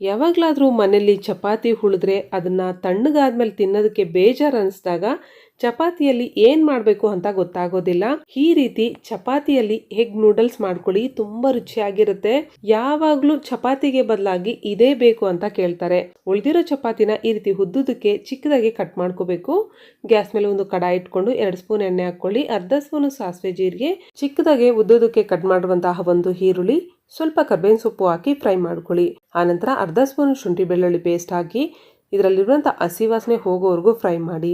ಯಾವಾಗಲಾದರೂ ಮನೆಯಲ್ಲಿ ಚಪಾತಿ ಹುಳಿದ್ರೆ ಅದನ್ನು ತಣ್ಣಗಾದ್ಮೇಲೆ ತಿನ್ನೋದಕ್ಕೆ ಬೇಜಾರು ಅನಿಸಿದಾಗ ಚಪಾತಿಯಲ್ಲಿ ಏನು ಮಾಡಬೇಕು ಅಂತ ಗೊತ್ತಾಗೋದಿಲ್ಲ. ಈ ರೀತಿ ಚಪಾತಿಯಲ್ಲಿ ಎಗ್ ನೂಡಲ್ಸ್ ಮಾಡ್ಕೊಳ್ಳಿ, ತುಂಬಾ ರುಚಿಯಾಗಿರುತ್ತೆ. ಯಾವಾಗಲೂ ಚಪಾತಿಗೆ ಬದಲಾಗಿ ಇದೇ ಬೇಕು ಅಂತ ಕೇಳ್ತಾರೆ. ಉಳಿದಿರೋ ಚಪಾತಿನ ಈ ರೀತಿ ಉದ್ದುದಕ್ಕೆ ಚಿಕ್ಕದಾಗಿ ಕಟ್ ಮಾಡ್ಕೋಬೇಕು. ಗ್ಯಾಸ್ ಮೇಲೆ ಒಂದು ಕಡಾಯಿ ಇಟ್ಕೊಂಡು ಎರಡು ಸ್ಪೂನ್ ಎಣ್ಣೆ ಹಾಕ್ಕೊಳ್ಳಿ. ಅರ್ಧ ಸ್ಪೂನ್ ಸಾಸಿವೆ ಜೀರಿಗೆ, ಚಿಕ್ಕದಾಗಿ ಉದ್ದುದಕ್ಕೆ ಕಟ್ ಮಾಡುವಂತಹ ಒಂದು ಈರುಳ್ಳಿ, ಸ್ವಲ್ಪ ಕರ್ಬೇವಿನ ಸೊಪ್ಪು ಹಾಕಿ ಫ್ರೈ ಮಾಡ್ಕೊಳ್ಳಿ. ಆನಂತರ ಅರ್ಧ ಸ್ಪೂನ್ ಶುಂಠಿ ಬೆಳ್ಳುಳ್ಳಿ ಪೇಸ್ಟ್ ಹಾಕಿ ಇದರಲ್ಲಿರುವಂಥ ಹಸಿ ವಾಸನೆ ಹೋಗೋವರೆಗೂ ಫ್ರೈ ಮಾಡಿ.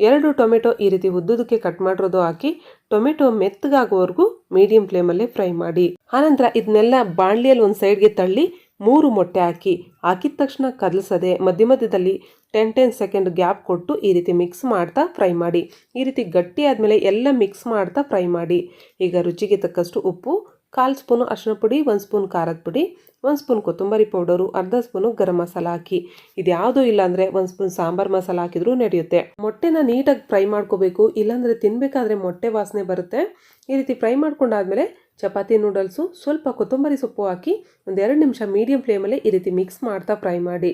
ಎರಡು ಟೊಮೆಟೊ ಈ ರೀತಿ ಉದ್ದುದಕ್ಕೆ ಕಟ್ ಮಾಡಿರೋದು ಹಾಕಿ, ಟೊಮೆಟೊ ಮೆತ್ತಗಾಗೋವರೆಗೂ ಮೀಡಿಯಂ ಫ್ಲೇಮಲ್ಲೇ ಫ್ರೈ ಮಾಡಿ. ಆನಂತರ ಇದನ್ನೆಲ್ಲ ಬಾಣಲಿಯಲ್ಲಿ ಒಂದು ಸೈಡ್ಗೆ ತಳ್ಳಿ ಮೂರು ಮೊಟ್ಟೆ ಹಾಕಿ, ಹಾಕಿದ ತಕ್ಷಣ ಕದಲಿಸದೆ ಮಧ್ಯ ಮಧ್ಯದಲ್ಲಿ ಟೆನ್ ಟೆನ್ ಸೆಕೆಂಡ್ ಗ್ಯಾಪ್ ಕೊಟ್ಟು ಈ ರೀತಿ ಮಿಕ್ಸ್ ಮಾಡ್ತಾ ಫ್ರೈ ಮಾಡಿ. ಈ ರೀತಿ ಗಟ್ಟಿ ಆದಮೇಲೆ ಎಲ್ಲ ಮಿಕ್ಸ್ ಮಾಡ್ತಾ ಫ್ರೈ ಮಾಡಿ. ಈಗ ರುಚಿಗೆ ತಕ್ಕಷ್ಟು ಉಪ್ಪು ಕಾಲು ಸ್ಪೂನು ಅರಿಶಿನ ಪುಡಿ, ಒಂದು ಸ್ಪೂನ್ ಖಾರದ ಪುಡಿ, ಒಂದು ಸ್ಪೂನ್ ಕೊತ್ತಂಬರಿ ಪೌಡರು, ಅರ್ಧ ಸ್ಪೂನು ಗರಂ ಮಸಾಲ ಹಾಕಿ. ಇದು ಯಾವುದೂ ಇಲ್ಲ ಅಂದರೆ ಒಂದು ಸ್ಪೂನ್ ಸಾಂಬಾರ್ ಮಸಾಲ ಹಾಕಿದ್ರೂ ನಡೆಯುತ್ತೆ. ಮೊಟ್ಟೆನ ನೀಟಾಗಿ ಫ್ರೈ ಮಾಡ್ಕೋಬೇಕು, ಇಲ್ಲಾಂದರೆ ತಿನ್ನಬೇಕಾದ್ರೆ ಮೊಟ್ಟೆ ವಾಸನೆ ಬರುತ್ತೆ. ಈ ರೀತಿ ಫ್ರೈ ಮಾಡ್ಕೊಂಡಾದ್ಮೇಲೆ ಚಪಾತಿ ನೂಡಲ್ಸು ಸ್ವಲ್ಪ ಕೊತ್ತಂಬರಿ ಸೊಪ್ಪು ಹಾಕಿ ಒಂದು ಎರಡು ನಿಮಿಷ ಮೀಡಿಯಂ ಫ್ಲೇಮಲ್ಲೇ ಈ ರೀತಿ ಮಿಕ್ಸ್ ಮಾಡ್ತಾ ಫ್ರೈ ಮಾಡಿ.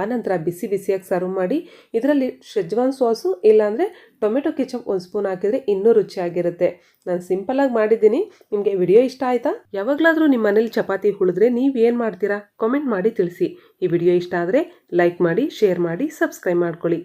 ಆನಂತರ ಬಿಸಿ ಬಿಸಿಯಾಗಿ ಸರ್ವ್ ಮಾಡಿ. ಇದರಲ್ಲಿ ಶೆಜ್ವಾನ್ ಸಾಸು ಇಲ್ಲಾಂದರೆ ಟೊಮೆಟೊ ಕೆಚಪ್ ಒಂದು ಸ್ಪೂನ್ ಹಾಕಿದರೆ ಇನ್ನೂ ರುಚಿಯಾಗಿರುತ್ತೆ. ನಾನು ಸಿಂಪಲಾಗಿ ಮಾಡಿದ್ದೀನಿ. ನಿಮಗೆ ವಿಡಿಯೋ ಇಷ್ಟ ಆಯಿತಾ? ಯಾವಾಗಲಾದರೂ ನಿಮ್ಮ ಮನೇಲಿ ಚಪಾತಿ ಉಳಿದ್ರೆ ನೀವು ಏನು ಮಾಡ್ತೀರಾ? ಕಾಮೆಂಟ್ ಮಾಡಿ ತಿಳಿಸಿ. ಈ ವಿಡಿಯೋ ಇಷ್ಟ ಆದರೆ ಲೈಕ್ ಮಾಡಿ ಶೇರ್ ಮಾಡಿ ಸಬ್ಸ್ಕ್ರೈಬ್ ಮಾಡ್ಕೊಳ್ಳಿ.